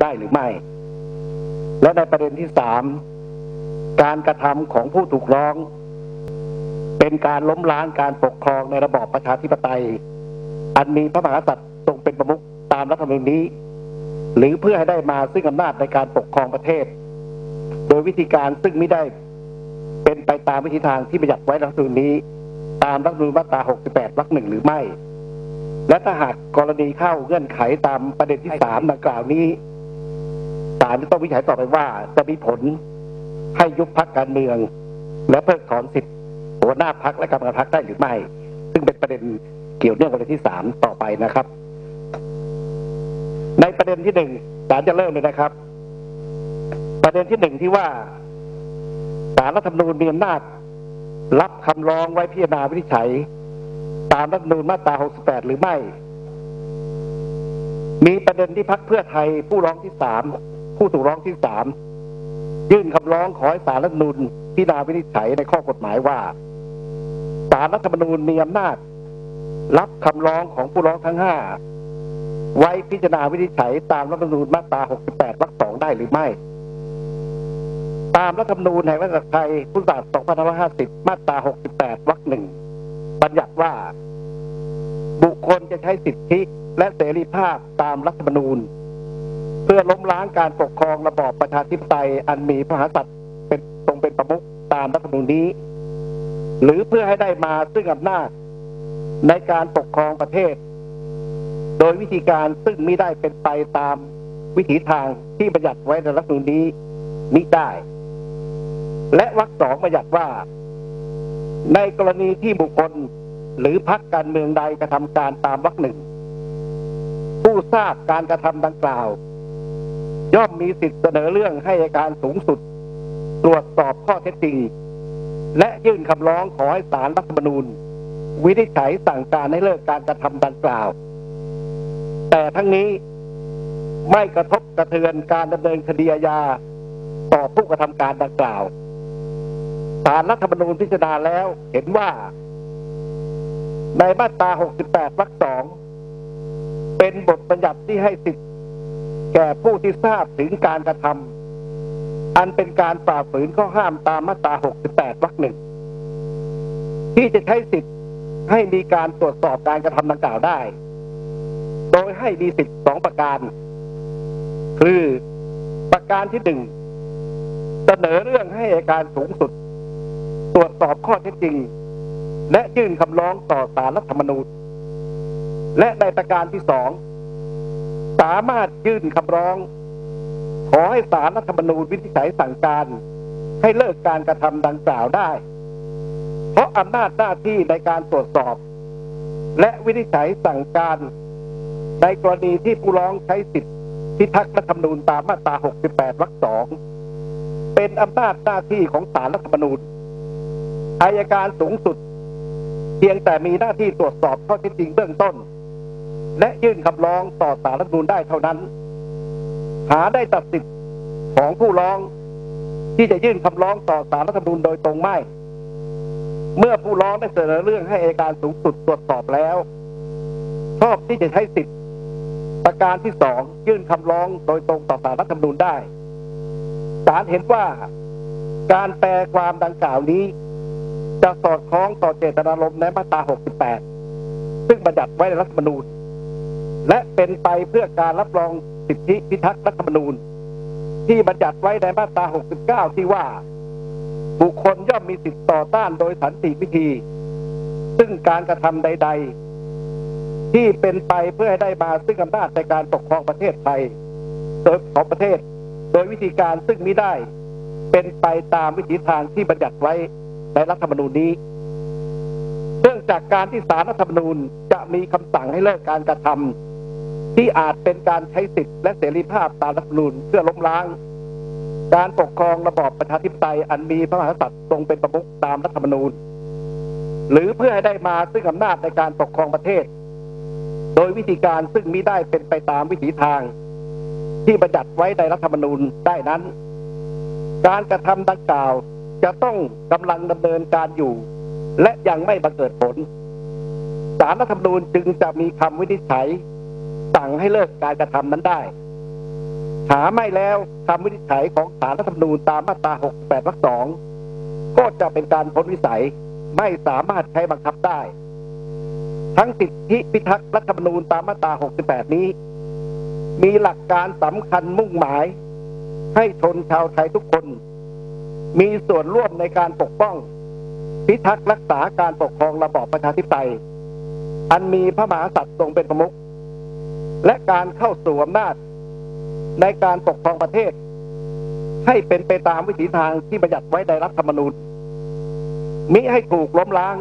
ได้หรือไม่ และในประเด็นที่สามการกระทำของผู้ถูกร้อง เป็นการล้มล้างการปกครองในระบอบประชาธิปไตย อันมีพระมหากษัตริย์ทรงเป็นประมุขตามรัฐธรรมนูญนี้ หรือเพื่อให้ได้มาซึ่งอำนาจในการปกครองประเทศ โดยวิธีการซึ่งไม่ได้เป็นไปตามวิธีทางที่บัญญัติไว้ในรัฐธรรมนูญนี้ ตามรัฐธรรมนูญมาตรา 68 วรรคหนึ่งหรือไม่ และถ้าหากกรณีเข้าเงื่อนไขตามประเด็นที่สามดังกล่าวนี้ ศาลจะต้องวิจัยต่อไปว่า จะมีผลให้ยุบพักการเมือง และเพิกถอนสิทธิหัวหน้าพักและกรรมการพักได้หรือไม่ ซึ่งเป็นประเด็นเกี่ยวเนื่องกับประเด็นที่สามต่อไปนะครับ ในประเด็นที่หนึ่งศาลจะเริ่มเลยนะครับ ประเด็นที่หนึ่งที่ว่าศาลรัฐธรรมนูญมีอำนาจรับคำร้องไว้พิจารณาวินิจฉัย ตามรัฐธรรมนูญมาตรา 68 หรือไม่ มีประเด็นที่พักเพื่อไทยผู้ร้องที่สาม ผู้ถูกร้องที่สามยื่นคำร้องขอให้ศาลรัฐธรรมนูญพิจารณาวินิจฉัยในข้อกฎหมายว่าศาลรัฐธรรมนูญมีอำนาจ รับคำร้องของผู้ร้องทั้งห้าไว้พิจารณาวินิจฉัยตามรัฐธรรมนูญมาตรา 68 วรรคสองได้หรือไม่ ตามรัฐธรรมนูญแห่งราชอาณาจักรไทยพุทธศักราช2550 มาตรา 68 วรรคหนึ่งบัญญัติว่า บุคคลจะใช้สิทธิและเสรีภาพตามรัฐธรรมนูญ พื่อล้มล้างการปกครองระบอบประชาธิปไตยอันมีพระมหากษัตริย์เป็นทรงเป็นประมุขตามรัฐธรรมนูญนี้ หรือเพื่อให้ได้มาซึ่งอำนาจในการปกครองประเทศ โดยวิธีการซึ่งมิได้เป็นไปตามวิถีทางที่บัญญัติไว้ในรัฐธรรมนูญนี้มิได้ และวรรคสองบัญญัติว่า ในกรณีที่บุคคลหรือพรรคการเมืองใดกระทำการตามวรรคหนึ่งผู้ทราบการกระทำดังกล่าว ย่อมมีสิทธิเสนอเรื่องให้อัยการสูงสุด ตรวจสอบข้อเท็จจริง และยื่นคำร้องขอให้ศาลรัฐธรรมนูญ วินิจฉัยสั่งการให้เลิกการกระทำดังกล่าว แต่ทั้งนี้ไม่กระทบกระเทือนการดำเนินคดีอาญาต่อผู้กระทำการดังกล่าวศาลรัฐธรรมนูญพิจารณาแล้วเห็นว่า ในมาตรา 68 วรรคสองเป็นบทบัญญัติที่ให้สิทธิ แก่ผู้ที่ทราบถึงการกระทำอันเป็นการฝ่าฝืนข้อห้ามตามมาตรา 68 วรรคหนึ่งที่จะใช้สิทธิ์ให้มีการตรวจสอบการกระทำดังกล่าวได้ โดยให้มีสิทธิ์สองประการ คือประการที่หนึ่งเสนอเรื่องให้อัยการสูงสุด ตรวจสอบข้อเท็จจริง และยื่นคำร้องต่อศาลรัฐธรรมนูญ และในประการที่สอง สามารถยื่นคำร้อง ขอให้ศาลรัฐธรรมนูญวินิจฉัยสั่งการ ให้เลิกการกระทำดังกล่าวได้ เพราะอำนาจหน้าที่ในการตรวจสอบ และวินิจฉัยสั่งการ ในกรณีที่ผู้ร้องใช้สิทธิพิทักษ์รัฐธรรมนูญตามมาตรา 68 วรรคสองเป็นอำนาจหน้าที่ของศาลรัฐธรรมนูญอายการสูงสุด เพียงแต่มีหน้าที่ตรวจสอบข้อเท็จจริงเบื้องต้น และยื่นคำร้องต่อศาลรัฐธรรมนูญได้เท่านั้น หาได้ตัดสิทธิ์ของผู้ร้อง ที่จะยื่นคำร้องต่อศาลรัฐธรรมนูญโดยตรงไม่ เมื่อผู้ร้องได้เสนอเรื่องให้อายการสูงสุดตรวจสอบแล้ว ชอบที่จะใช้สิทธิ์ประการที่สองยื่นคำร้องโดยตรงต่อศาลรัฐธรรมนูญได้ศาลเห็นว่าการแปลความดังกล่าวนี้ จะสอดคล้องต่อเจตนารมณ์ในมาตรา 68 ซึ่งบัญญัติไว้ในรัฐธรรมนูญ และเป็นไปเพื่อการรับรองสิทธิพิทักษ์รัฐธรรมนูญ ที่บัญญัติไว้ในมาตรา 69 ที่ว่า บุคคลย่อมมีสิทธิต่อต้านโดยสันติวิธี ซึ่งการกระทำใด ๆ ที่เป็นไปเพื่อให้ได้มาซึ่งอำนาจในการปกครองประเทศไทย โดยของประเทศ โดยวิธีการซึ่งมิได้ เป็นไปตามวิถีทางที่บัญญัติไว้ในรัฐธรรมนูญนี้เนื่องจากการที่สารรัฐธรรมนูญจะมีคำสั่งให้เลิกการกระทำ ที่อาจเป็นการใช้สิทธิและเสรีภาพตามรัฐธรรมนูญเพื่อล้มล้าง การปกครองระบอบประชาธิปไตยอันมีพระมหากษัตริย์ทรงเป็นประมุขตามรัฐธรรมนูญ หรือเพื่อให้ได้มาซึ่งอำนาจในการปกครองประเทศ โดยวิธีการซึ่งมิได้เป็นไปตามวิถีทาง ที่บัญญัติไว้ในรัฐธรรมนูญได้นั้น การกระทำดังกล่าวจะต้องกำลังดำเนินการอยู่ และยังไม่บังเกิดผลศาลรัฐธรรมนูญจึงจะมีคำวินิจฉัย สั่งให้เลิกการกระทำนั้นได้ หาไม่แล้วคำวินิจฉัยของศาลรัฐธรรมนูญตามมาตรา 68 วรรคสองก็จะเป็นการพ้นวิสัยไม่สามารถใช้บังคับได้ ทั้งสิทธิพิทักษ์รัฐธรรมนูญตามมาตรา 68 นี้ มีหลักการสำคัญมุ่งหมาย ให้ชนชาวไทยทุกคน มีส่วนร่วมในการปกป้อง พิทักษ์รักษาการปกครองระบอบประชาธิปไตยอันมีพระมหากษัตริย์ทรงเป็นประมุข และการเข้าสู่อำนาจ ในการปกครองประเทศ ให้เป็นไปตามวิถีทางที่บัญญัติไว้ในรัฐธรรมนูญ มิให้ถูกล้มล้าง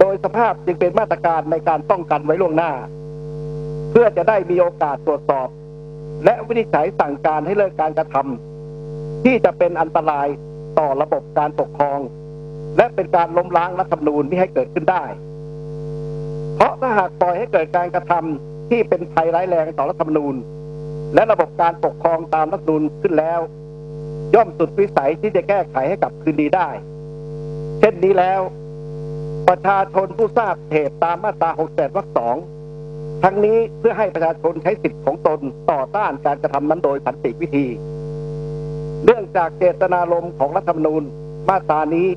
โดยสภาพจึงเป็นมาตรการในการป้องกันไว้ล่วงหน้า เพื่อจะได้มีโอกาสตรวจสอบ และวินิจฉัยสั่งการให้เลิกการกระทำที่จะเป็นอันตรายต่อระบบการปกครอง และเป็นการล้มล้างรัฐธรรมนูญที่ให้เกิดขึ้นได้ เพราะถ้าหากปล่อยให้เกิดการกระทำ ที่เป็นภัยร้ายแรงต่อรัฐธรรมนูญ และระบบการปกครองตามรัฐธรรมนูญขึ้นแล้ว ย่อมสุดวิสัยที่จะแก้ไขให้กลับคืนดีได้ เช่นนี้แล้ว ประชาชนผู้ทราบเหตุตามมาตรา68วรรคสองทั้งนี้เพื่อให้ประชาชนใช้สิทธิ์ของตนต่อต้านการกระทำนั้นโดยสันติวิธีเนื่องจากเจตนารมณ์ของรัฐธรรมนูญมาตรานี้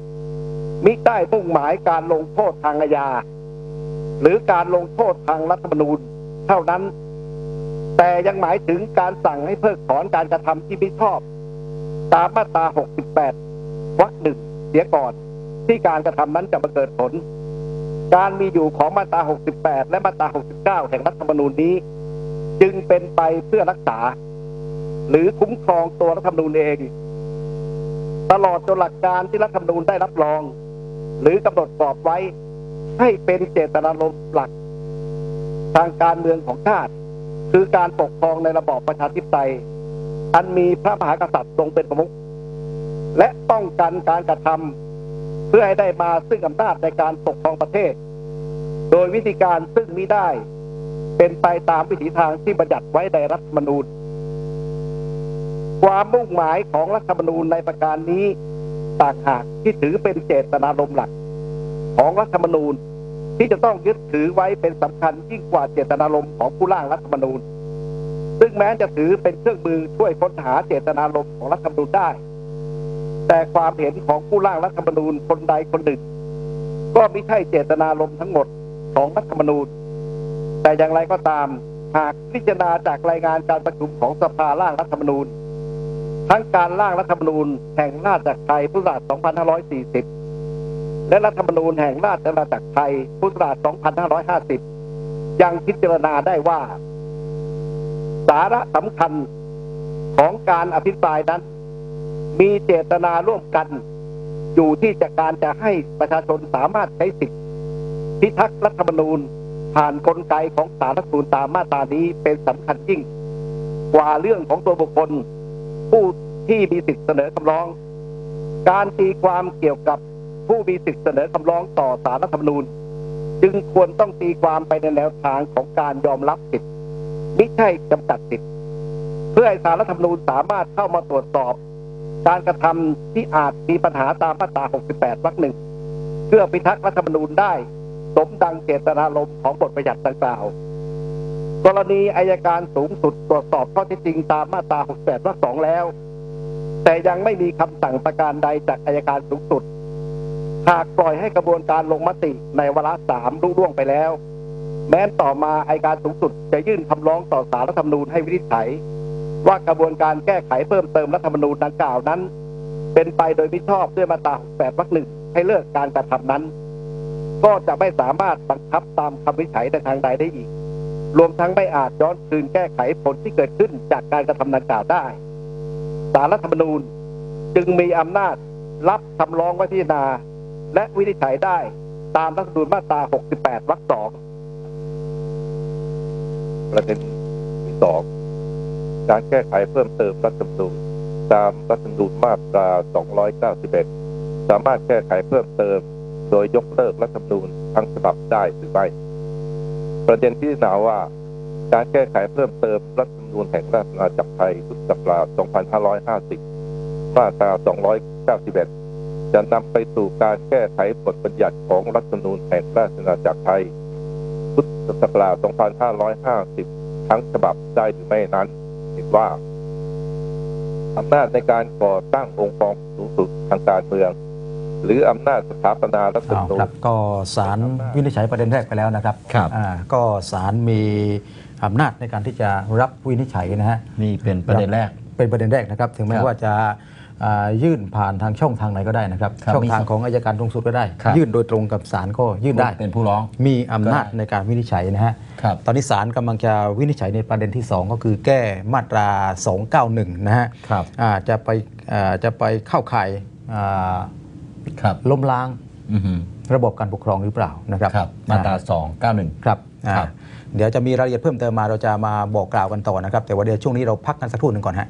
มิได้มุ่งหมายการลงโทษทางอาญาหรือการลงโทษทางรัฐธรรมนูญ เท่านั้น แต่ยังหมายถึงการสั่งให้เพิกถอนการกระทำที่ไม่ชอบ ตามมาตรา 68 วรรคหนึ่งเสียก่อน ที่การกระทำนั้นจะมาเกิดผล การมีอยู่ของมาตรา 68 และมาตรา 69 แห่งรัฐธรรมนูญนี้ จึงเป็นไปเพื่อรักษา หรือคุ้มครองตัวรัฐธรรมนูญเอง ตลอดจนหลักการที่รัฐธรรมนูญได้รับรอง หรือกำหนดกรอบไว้ให้เป็นเจตนารมณ์หลัก ทางการเมืองของชาติ คือการปกครองในระบอบประชาธิปไตย อันมีพระมหากษัตริย์ทรงเป็นประมุขและป้องกันการกระทำเพื่อให้ได้มาซึ่งอำนาจในการปกครองประเทศ โดยวิธีการซึ่งมิได้ เป็นไปตามวิถีทางที่บัญญัติไว้ในรัฐธรรมนูญ ความมุ่งหมายของรัฐธรรมนูญในประการนี้ต่างหากที่ถือเป็นเจตนารมณ์หลักของรัฐธรรมนูญ ที่จะต้องยึดถือไว้เป็นสำคัญยิ่งกว่าเจตนารมณ์ของผู้ร่างรัฐธรรมนูญ ซึ่งแม้จะถือเป็นเครื่องมือช่วยค้นหาเจตนารมณ์ของรัฐธรรมนูญได้ แต่ความเห็นของผู้ร่างรัฐธรรมนูญคนใดคนหนึ่ง ก็ไม่ใช่เจตนารมณ์ทั้งหมดของรัฐธรรมนูญ แต่อย่างไรก็ตามหากพิจารณาจากรายงานการประชุมของสภาร่างรัฐธรรมนูญ ทั้งการร่างรัฐธรรมนูญแห่งราชอาณาจักรไทยพุทธศักราช 2540 และรัฐธรรมนูญแห่งราชอาณาจักรไทย พุทธศักราช 2550 ยังพิจารณาได้ว่า สาระสำคัญของการอภิปรายนั้น มีเจตนาร่วมกัน อยู่ที่จะการจะให้ประชาชนสามารถใช้สิทธิพิทักษ์รัฐธรรมนูญผ่านนกลไกของสารรัฐธรรมนูญตามมาตรานี้เป็นสำคัญยิ่ง กว่าเรื่องของตัวบุคคล ผู้ที่มีสิทธิเสนอคำร้อง การตีความเกี่ยวกับ ผู้มีสิทธิเสนอคำร้องต่อสารรัฐธรรมนูญ จึงควรต้องตีความไปในแนวทางของการยอมรับสิทธิไม่ใช่จำกัดสิทธิเพื่อให้สารรัฐธรรมนูญสามารถเข้ามาตรวจสอบ การกระทำที่อาจมีปัญหาตามมาตรา 68 วรรคหนึ่งเพื่อพิทักษ์รัฐธรรมนูญได้ สมดังเจตนารมณ์ของบทบัญญัติดังกล่าวกรณีอายการสูงสุดตรวจสอบข้อเท็จจริงตามมาตรา 68 วรรคสองแล้ว แต่ยังไม่มีคำสั่งประการใดจากอายการสูงสุด หากปล่อยให้กระบวนการลงมติในวาระสามรุ่ล่วงไปแล้ว แม้นต่อมาอายการสูงสุดจะยื่นคำร้องต่อสารรัฐธรรมนูญให้วินิจฉัย ว่ากระบวนการแก้ไขเพิ่มเติมรัฐธรรมนูญดังกล่าวนั้น เป็นไปโดยมิชอบด้วยมาตรา68วรรคหนึ่งให้เลิกการกระทำนั้น ก็จะไม่สามารถบังคับตามคำวินิจฉัยในทางใดได้อีก รวมทั้งไม่อาจย้อนคืนแก้ไขผลที่เกิดขึ้นจากการกระทำดังกล่าวได้สารรัฐธรรมนูญจึงมีอำนาจรับคำร้องไว้พิจารณา และวินิจฉัยได้ตามรัฐธรรมนูญมาตรา 68 วรรคสองประเด็นที่สองการแก้ไขเพิ่มเติมรัฐธรรมนูญตามรัฐธรรมนูญมาตรา 291 สามารถแก้ไขเพิ่มเติม โดยยกเลิกรัฐธรรมนูญทั้งฉบับได้หรือไม่ประเด็นที่หนาว่า การแก้ไขเพิ่มเติมรัฐธรรมนูญแห่งราชอาณาจักรไทยพุทธศักราช 2550 มาตรา 291 จะนำไปสู่การแก้ไขบทบัญญัติของรัฐธรรมนูญแห่งราชอาณาจักรไทย พุทธศักราช 2550 ทั้งฉบับได้หรือไม่นั้นเห็นว่าอำนาจในการก่อตั้งองค์กรสูงสุดทางการเมือง หรืออำนาจสถาปนารัฐธรรมอ้าวนูญครับก็ศาลวินิจฉัยประเด็นแรกไปแล้วนะครับครับอ่าก็ศาลมีอำนาจในการที่จะรับวินิจฉัยนะฮะนี่เป็นประเด็นแรกเป็นประเด็นแรกนะครับ ถึงแม้ครับว่าจะอ่า ยื่นผ่านทางช่องทางไหนก็ได้นะครับครับช่องมีทางสองของอายการสูงสุดก็ได้ครับยื่นโดยตรงกับศาลก็ยื่นได้เป็นผู้ร้องมีอำนาจก็ได้ในการวินิจฉัยนะฮะครับตอนนี้ศาลกำลังจะวินิจฉัยในประเด็นที่ 2 ก็คือแก้มาตรา 291 นะฮะครับอ่าจะไปอ่าจะไปเข้าข่ายอ่าครับล้มล้างอือหือระบบการปกครองหรือเปล่านะครับครับมาตราอ่291ครับอ่าครับเดี๋ยวจะมีรายละเอียดเพิ่มเติมมาเราจะมาบอกกล่าวกันต่อนะครับ แต่ว่าเดี๋ยวช่วงนี้เราพักกันสักครู่หนึ่งก่อนฮะ